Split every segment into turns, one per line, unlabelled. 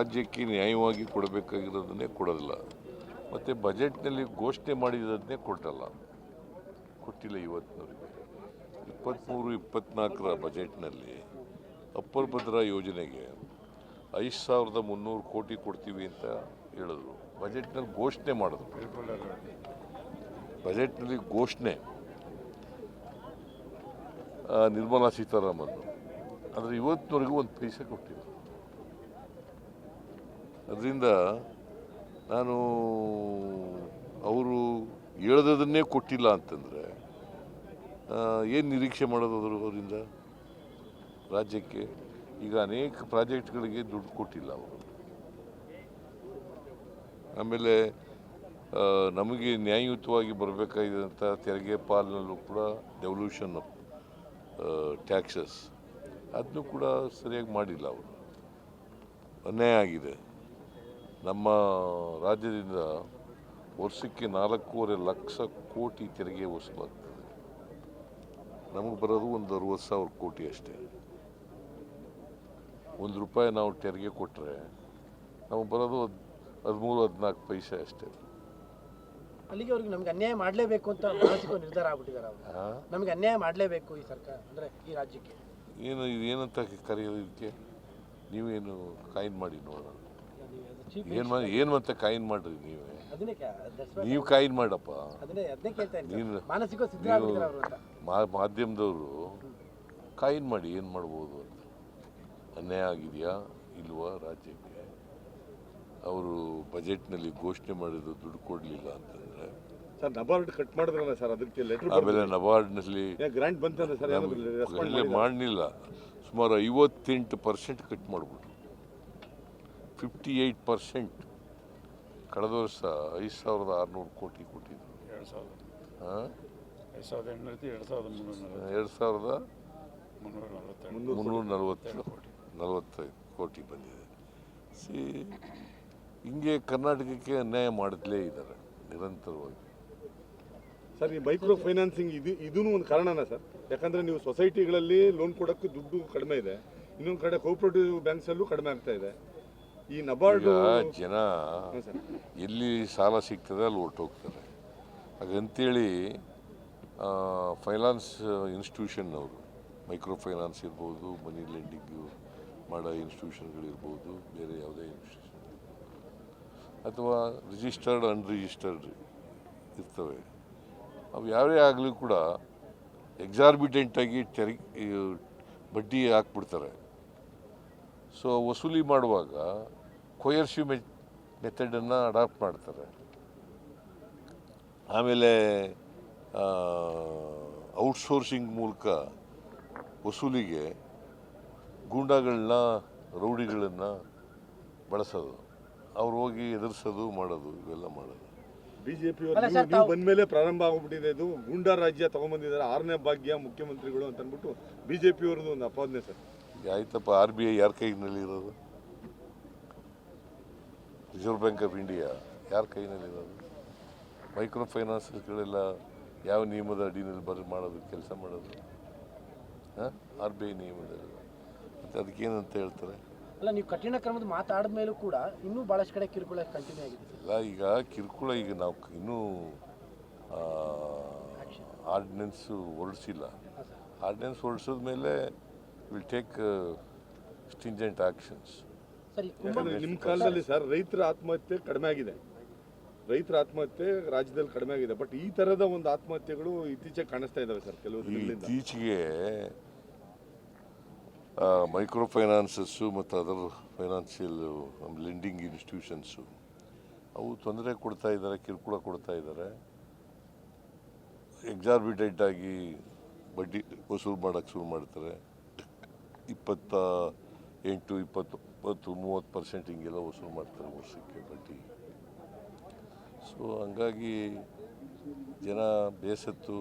ರಾಜ್ಯಕ್ಕೆ ನ್ಯಾಯವಾಗಿ ಕೊಡಬೇಕಾಗಿರೋದನ್ನೇ ಕೊಡೋದಿಲ್ಲ. ಮತ್ತು ಬಜೆಟ್ನಲ್ಲಿ ಘೋಷಣೆ ಮಾಡಿರೋದನ್ನೇ ಕೊಟ್ಟಲ್ಲ. ಕೊಟ್ಟಿಲ್ಲ ಇವತ್ತಿನವರಿಗೆ. ಇಪ್ಪತ್ತ್ಮೂರು ಇಪ್ಪತ್ತ್ನಾಲ್ಕರ ಬಜೆಟ್ನಲ್ಲಿ ಅಪ್ಪರ್ ಭದ್ರಾ ಯೋಜನೆಗೆ ಐದು ಸಾವಿರದ ಮುನ್ನೂರು ಕೋಟಿ ಕೊಡ್ತೀವಿ ಅಂತ ಹೇಳಿದ್ರು. ಬಜೆಟ್ನಲ್ಲಿ ಘೋಷಣೆ ಮಾಡಿದ್ರು. ಬಜೆಟ್ನಲ್ಲಿ ಘೋಷಣೆ. ನಿರ್ಮಲಾ ಸೀತಾರಾಮನ್. ಆದರೆ ಇವತ್ತಿನವರೆಗೂ ಒಂದು ಪೈಸೆ ಕೊಟ್ಟಿಲ್ಲ. ಅದರಿಂದ ನಾನು ಅವರು ಹೇಳ್ದದನ್ನೇ ಕೊಟ್ಟಿಲ್ಲ ಅಂತಂದರೆ ಏನು ನಿರೀಕ್ಷೆ ಮಾಡೋದು ಅವರು ಅವರಿಂದ? ರಾಜ್ಯಕ್ಕೆ ಈಗ ಅನೇಕ ಪ್ರಾಜೆಕ್ಟ್ಗಳಿಗೆ ದುಡ್ಡು ಕೊಟ್ಟಿಲ್ಲ ಅವರು. ಆಮೇಲೆ ನಮಗೆ ನ್ಯಾಯಯುತವಾಗಿ ಬರಬೇಕಾಗಿದ್ದಂಥ ತೆರಿಗೆ ಪಾಲಿನಲ್ಲೂ ಕೂಡ ಡೆವಲ್ಯೂಷನ್ ಆಫ್ ಟ್ಯಾಕ್ಸಸ್ ಅದನ್ನು ಕೂಡ ಸರಿಯಾಗಿ ಮಾಡಿಲ್ಲ ಅವರು. ಅನ್ಯಾಯ ಆಗಿದೆ. ನಮ್ಮ ರಾಜ್ಯದಿಂದ ವರ್ಷಕ್ಕೆ ನಾಲ್ಕೂವರೆ ಲಕ್ಷ ಕೋಟಿ ತೆರಿಗೆ ವಸೂಲಾಗ್ತದೆ. ನಮಗೆ ಬರೋದು ಒಂದು ಅರುವತ್ತು ಸಾವಿರ ಕೋಟಿ ಅಷ್ಟೇ. ಒಂದು ರೂಪಾಯಿ ನಾವು ತೆರಿಗೆ ಕೊಟ್ಟರೆ ನಮಗೆ ಬರೋದು ಹದ್ ಹದಿಮೂರು ಹದಿನಾಲ್ಕು ಪೈಸೆ ಅಷ್ಟೇ.
ಅಲ್ಲಿಗೆ ಅವ್ರಿಗೆ ನಮ್ಗೆ ಅನ್ಯಾಯ ಮಾಡಲೇಬೇಕು ಅಂತ ಮಾನಸಿಕ ನಿರ್ಧಾರ ಆಗ್ಬಿಟ್ಟಿದ್ದಾರೆ? ನಮಗೆ ಅನ್ಯಾಯ ಮಾಡಲೇಬೇಕು ಈ ಸರ್ಕಾರ ಅಂದರೆ ಈ ರಾಜ್ಯಕ್ಕೆ.
ಏನು ಏನಂತ ಕರೆಯೋದಕ್ಕೆ ಇದಕ್ಕೆ? ನೀವೇನು ಕಾಯಿನ್ ಮಾಡಿ ನೋಡೋಣ. ಏನು ಮಾಡಿ ಏನು ಮತ್ತೆ ಕಾಯಿನ್ ಮಾಡ್ರಿ ನೀವೇ? ನೀವು ಕಾಯಿನ್ ಮಾಡಪ್ಪ. ನೀನು-
ಮಾನಸಿಕ ಸಿದ್ಧ ಅವರು ಅಂತ.
ಮಾಧ್ಯಮದವರು ಕಾಯಿನ್ ಮಾಡಿ ಏನು ಮಾಡ್ಬೋದು ಅಂತ. ಅನ್ಯಾಯ ಆಗಿದೆಯಾ? ಇಲ್ವಾ ರಾಜ್ಯಕ್ಕೆ? ಅವರು ಬಜೆಟ್ನಲ್ಲಿ ಘೋಷಣೆ ಮಾಡಿದ್ರು ದುಡ್ಡು ಕೊಡಲಿಲ್ಲ ಅಂತಂದ್ರೆ.
ಸರ್ ನಬಾರ್ಡ್ ಕಟ್ ಮಾಡಿದ್ರಲ್ಲ ಸರ್ ಅದಕ್ಕೆ ಲೆಟರ್
ಆಮೇಲೆ ನಬಾರ್ಡ್ನಲ್ಲಿ
ಗ್ರಾಂಟ್ ಬಂತಂದ್ರೆ ಸರ್
ಮಾಡಲಿಲ್ಲ. ಸುಮಾರು ಐವತ್ತೆಂಟು ಪರ್ಸೆಂಟ್ ಕಟ್ ಮಾಡಿಬಿಟ್ರು. ಫಿಫ್ಟಿ ಏಯ್ಟ್ ಪರ್ಸೆಂಟ್ ಕಳೆದ ವರ್ಷ ಐದು ಸಾವಿರದ ಆರುನೂರು ಕೋಟಿ ಕೊಟ್ಟಿದ್ರು.
ಎರಡು ಸಾವಿರದ
ಹಾಂ
ಎರಡು ಸಾವಿರದ ಎಂಟುನೂರ ಎರಡು ಸಾವಿರದ ಮುನ್ನೂರ ನಲವತ್ತು
ಎರಡು ಸಾವಿರದ
ಮುನ್ನೂರ ನಲವತ್ತೆರಡು
ಮುನ್ನೂರ ನಲವತ್ತು ನಲವತ್ತೈದು ಕೋಟಿ ಬಂದಿದೆ. ಸಿ ಹಿಂಗೆ ಕರ್ನಾಟಕಕ್ಕೆ ಅನ್ಯಾಯ ಮಾಡಲೇ ಇದ್ದಾರೆ ನಿರಂತರವಾಗಿ.
ಸರ್ ಈ ಮೈಕ್ರೋ ಫೈನಾನ್ಸಿಂಗ್ ಇದು ಇದೂ ಒಂದು ಕಾರಣನ ಸರ್? ಯಾಕಂದ್ರೆ ನೀವು ಸೊಸೈಟಿಗಳಲ್ಲಿ ಲೋನ್ ಕೊಡೋಕ್ಕೆ ದುಡ್ಡು ಕಡಿಮೆ ಇದೆ ಇನ್ನೊಂದು ಕಡೆ ಕೋಪರೇಟಿವ್ ಬ್ಯಾಂಕ್ಸಲ್ಲೂ ಕಡಿಮೆ ಆಗ್ತಾ ಇದೆ. ಈ ನಬಾರ್ಡ್
ಜನ ಎಲ್ಲಿ ಸಾಲ ಸಿಗ್ತದೆ ಅಲ್ಲಿ ಹೊರ್ಟೋಗ್ತಾರೆ. ಹಾಗಂತೇಳಿ ಫೈನಾನ್ಸ್ ಇನ್ಸ್ಟಿಟ್ಯೂಷನ್ ಅವರು ಮೈಕ್ರೋ ಫೈನಾನ್ಸ್ ಇರ್ಬೋದು ಮನಿ ಲೆಂಡಿಂಗು ಮಾಡೋ ಇನ್ಸ್ಟಿಟ್ಯೂಷನ್ಗಳಿರ್ಬೋದು ಬೇರೆ ಯಾವುದೇ ಇನ್ಸ್ಟಿಟ್ಯೂಷನ್ ಅಥವಾ ರಿಜಿಸ್ಟರ್ಡ್ ಅನ್ರಿಜಿಸ್ಟರ್ಡ್ ಇರ್ತವೆ. ಅವು ಯಾರೇ ಆಗಲಿ ಕೂಡ ಎಕ್ಸಾರ್ಬಿಟೆಂಟಾಗಿ ತೆರಿ ಬಡ್ಡಿ ಹಾಕ್ಬಿಡ್ತಾರೆ. ಸೊ ವಸೂಲಿ ಮಾಡುವಾಗ ಕೊಯರ್ಸಿವ್ ಮೆ ಮೆಥಡನ್ನು ಅಡಾಪ್ಟ್ ಮಾಡ್ತಾರೆ. ಆಮೇಲೆ ಔಟ್ಸೋರ್ಸಿಂಗ್ ಮೂಲಕ ವಸೂಲಿಗೆ ಗೂಂಡಾಗಳನ್ನ ರೌಡಿಗಳನ್ನು ಬಳಸೋದು. ಅವ್ರು ಹೋಗಿ ಎದುರಿಸೋದು ಮಾಡೋದು ಇವೆಲ್ಲ ಮಾಡೋದು.
ಬಿಜೆಪಿ
ಜೆ
ಅವರು
ಸರ್,
ಬಂದ ಮೇಲೆ ಪ್ರಾರಂಭ ಆಗ್ಬಿಟ್ಟಿದೆ ಇದು. ಗೂಂಡಾ ರಾಜ್ಯ ತಗೊಂಬಂದಿದ್ದಾರೆ. ಆರನೇ ಭಾಗ್ಯ ಮುಖ್ಯಮಂತ್ರಿಗಳು ಅಂತ ಅಂದ್ಬಿಟ್ಟು ಬಿಜೆಪಿ ಅವ್ರದ್ದು ಒಂದು ಅಪಾದನೆ ಸರ್.
ಈಗ ಆಯ್ತಪ್ಪ ಆರ್ ಬಿ ಐ ಯಾರ ಕೈನಲ್ಲಿ ಇರೋದು? ರಿಸರ್ವ್ ಬ್ಯಾಂಕ್ ಆಫ್ ಇಂಡಿಯಾ ಯಾರ ಕೈನಲ್ಲಿರೋದು? ಮೈಕ್ರೋ ಫೈನಾನ್ಸ್ಗಳೆಲ್ಲ ಯಾವ ನಿಯಮದ ಅಡಿನಲ್ಲಿ ಬರ ಮಾಡೋದು ಕೆಲಸ ಮಾಡೋದು? ಹಾಂ? ಆರ್ ಬಿ ಐ ನಿಯಮದಲ್ಲಿ. ಮತ್ತು ಅದಕ್ಕೇನಂತ ಹೇಳ್ತಾರೆ?
ಅಲ್ಲ ನೀವು ಕಠಿಣ ಕ್ರಮದ ಮಾತಾಡಿದ ಮೇಲೂ ಕೂಡ ಇನ್ನೂ ಭಾಳಷ್ಟು ಕಡೆ ಕಿರುಕುಳ ಕಂಟಿನ್ಯೂ ಆಗಿದೆ.
ಇಲ್ಲ ಈಗ ಕಿರುಕುಳ ಈಗ ನಾವು ಇನ್ನೂ ಆರ್ಡಿನೆನ್ಸು ಹೊರಡಿಸಿಲ್ಲ ಆರ್ಡಿನೆನ್ಸ್ ಹೊರಡಿಸಿದ ಮೇಲೆ ವಿಲ್ ಟೇಕ್ ಸ್ಟಿಂಜೆಂಟ್ ಆ್ಯಕ್ಷನ್ಸ್
ಸರಿ
ನಿಮ್ಮ ಕಾಲದಲ್ಲಿ ಸರ್ ರೈತರ ಆತ್ಮಹತ್ಯೆ ಕಡಿಮೆ ಆಗಿದೆ. ರೈತರ ಆತ್ಮಹತ್ಯೆ ರಾಜ್ಯದಲ್ಲಿ ಕಡಿಮೆ ಆಗಿದೆ. ಬಟ್ ಈ ತರದ ಒಂದು ಆತ್ಮಹತ್ಯೆಗಳು ಇತ್ತೀಚೆಗೆ ಕಾಣಿಸ್ತಾ ಇದಾವೆ ಸರ್ ಕೆಲವು
ಈ
ದಿನಗಳಿಂದ.
ಇತ್ತೀಚೆಗೆ ಮೈಕ್ರೋ ಫೈನಾನ್ಸಸ್ಸು ಮತ್ತು ಅದರ್ ಫೈನಾನ್ಷಿಯಲ್ ಲೆಂಡಿಂಗ್ ಇನ್ಸ್ಟಿಟ್ಯೂಷನ್ಸು ಅವು ತೊಂದರೆ ಕೊಡ್ತಾ ಇದ್ದಾರೆ ಕಿರುಕುಳ ಕೊಡ್ತಾ ಇದ್ದಾರೆ ಎಕ್ಸಾರ್ಬಿಟೆಂಟ್ ಆಗಿ ಬಡ್ಡಿ ವಸೂಲು ಮಾಡೋಕ್ಕೆ ಶುರು ಮಾಡ್ತಾರೆ. ಇಪ್ಪತ್ತ ಎಂಟು ಇಪ್ಪತ್ತು ಇಪ್ಪತ್ತು, ಮೂವತ್ತು ಪರ್ಸೆಂಟ್ ಹಿಂಗೆಲ್ಲ ವಸೂಲು ಮಾಡ್ತಾರೆ ವರ್ಷಕ್ಕೆ ಬಡ್ಡಿ. ಸೊ ಹಂಗಾಗಿ ಜನ ಬೇಸತ್ತು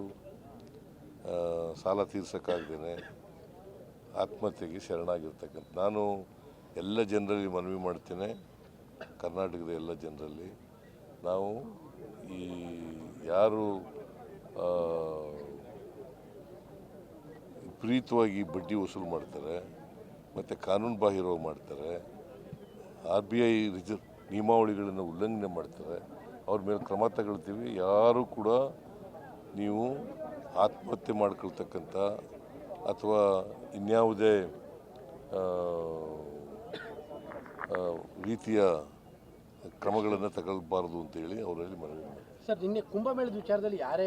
ಸಾಲ ತೀರ್ಸೋಕ್ಕಾಗ್ದೇ ಆತ್ಮಹತ್ಯೆಗೆ ಶರಣಾಗಿರ್ತಕ್ಕಂಥ, ನಾನು ಎಲ್ಲ ಜನರಲ್ಲಿ ಮನವಿ ಮಾಡ್ತೇನೆ, ಕರ್ನಾಟಕದ ಎಲ್ಲ ಜನರಲ್ಲಿ. ನಾವು ಈ ಯಾರು ಪ್ರೀತವಾಗಿ ಬಡ್ಡಿ ವಸೂಲು ಮಾಡ್ತಾರೆ ಮತ್ತು ಕಾನೂನು ಬಾಹಿರವಾಗಿ ಮಾಡ್ತಾರೆ ಆರ್ ಬಿ ಐ ರಿಸರ್ವ್ ನಿಯಮಾವಳಿಗಳನ್ನು ಉಲ್ಲಂಘನೆ ಮಾಡ್ತಾರೆ ಅವ್ರ ಮೇಲೆ ಕ್ರಮ ತಗೊಳ್ತೀವಿ. ಯಾರೂ ಕೂಡ ನೀವು ಆತ್ಮಹತ್ಯೆ ಮಾಡ್ಕೊಳ್ತಕ್ಕಂಥ ಅಥವಾ ಇನ್ಯಾವುದೇ ರೀತಿಯ ಕ್ರಮಗಳನ್ನು ತಗೊಳ್ಬಾರ್ದು ಅಂತೇಳಿ ಅವರಲ್ಲಿ ಮನವಿ
ಸರ್ ನಿನ್ನೆ ಕುಂಭಮೇಳದ ವಿಚಾರದಲ್ಲಿ ಯಾರೇ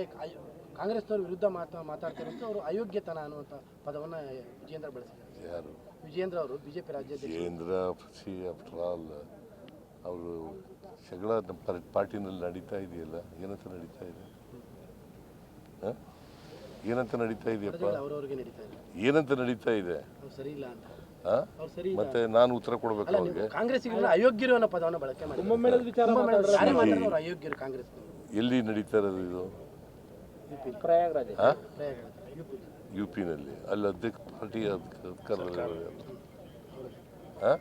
ಕಾಂಗ್ರೆಸ್ನವ್ರ ವಿರುದ್ಧ ಮಾತಾ ಮಾತಾಡ್ತಾರೆ ಅವರು ಅಯೋಗ್ಯತನ ಅನ್ನುವಂಥ ಪದವನ್ನು ವಿಜೇಂದ್ರ ಬಳಸಿದ್ದಾರೆ.
ಯಾರು?
ವಿಜೇಂದ್ರ ಅವರು ಬಿಜೆಪಿ ರಾಜ್ಯಾಧ್ಯಕ್ಷ
ಕೇಂದ್ರ ಸಿ ಆಫ್ಟರ್ ಆಲ್ ಅವರು ಜಗಳ ನಮ್ಮ ಪರ್- ಪಾರ್ಟಿನಲ್ಲಿ ನಡೀತಾ ಇದೆಯಲ್ಲ ಏನಂತ ನಡೀತಾ ಇದೆ? ಏನಂತ ನಡೀತಾ ಇದೆಯಪ್ಪ?
ಅವರವ್ರಿಗೆ ನಡೀತಾ ಇದೆ.
ಏನಂತ ನಡೀತಾ ಇದೆ?
ಸರಿ ಇಲ್ಲ ಅಂತ.
ಹ?
ಅವ್ರು ಸರಿ ಇಲ್ಲ
ಮತ್ತೆ ನಾನು ಉತ್ತರ ಕೊಡ್ಬೇಕು ಅವ್ರಿಗೆ.
ಅಯೋಗ್ಯರು ಅನ್ನೋ ಪದವನ್ನು ಬಳಕೆ ಮಾಡಿ ಕಾಂಗ್ರೆಸ್
ಎಲ್ಲಿ ನಡೀತಾ ಇರೋದು ಇದು? ಯು ಪಿನಲ್ಲಿ ಅಲ್ಲಿ ಅಧ್ಯಕ್ಷ ಅಧಿಕಾರದಲ್ಲಿ ಹಾಂ?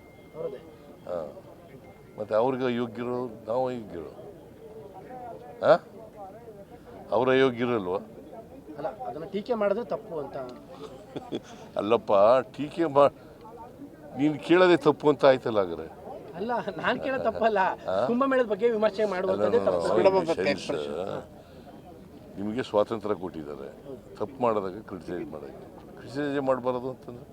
ಹಾಂ. ಮತ್ತು ಅವ್ರಿಗೆ ಯೋಗ್ಯರು ನಾವು ಅಯೋಗ್ಯರು ಹಾಂ? ಅವ್ರು
ಅದನ್ನ ಟೀಕೆ ಮಾಡಿದ್ರೆ ತಪ್ಪು ಅಂತ.
ಅಲ್ಲಪ್ಪ ಟೀಕೆ ಮಾ ನೀನು ಕೇಳೋದೇ ತಪ್ಪು ಅಂತ ಆಯ್ತಲ್ಲ ಹಾಗಾದ್ರೆ?
ಅಲ್ಲ ನಾನು ಕೇಳೋ ತಪ್ಪಲ್ಲ. ಕುಂಭಮೇಳದ ಬಗ್ಗೆ ವಿಮರ್ಶೆ ಮಾಡುವಂಥದ್ದೇ ತಪ್ಪು.
ನಿಮಗೆ ಸ್ವಾತಂತ್ರ್ಯ ಕೊಟ್ಟಿದ್ದಾರೆ. ತಪ್ಪು ಮಾಡೋದಾಗ ಕ್ರಿಟಿಸೈಸ್ ಮಾಡೋಕ್ಕೆ. ಕ್ರಿಟಿಸೈಸ್ ಮಾಡಬಾರದು ಅಂತಂದ್ರೆ.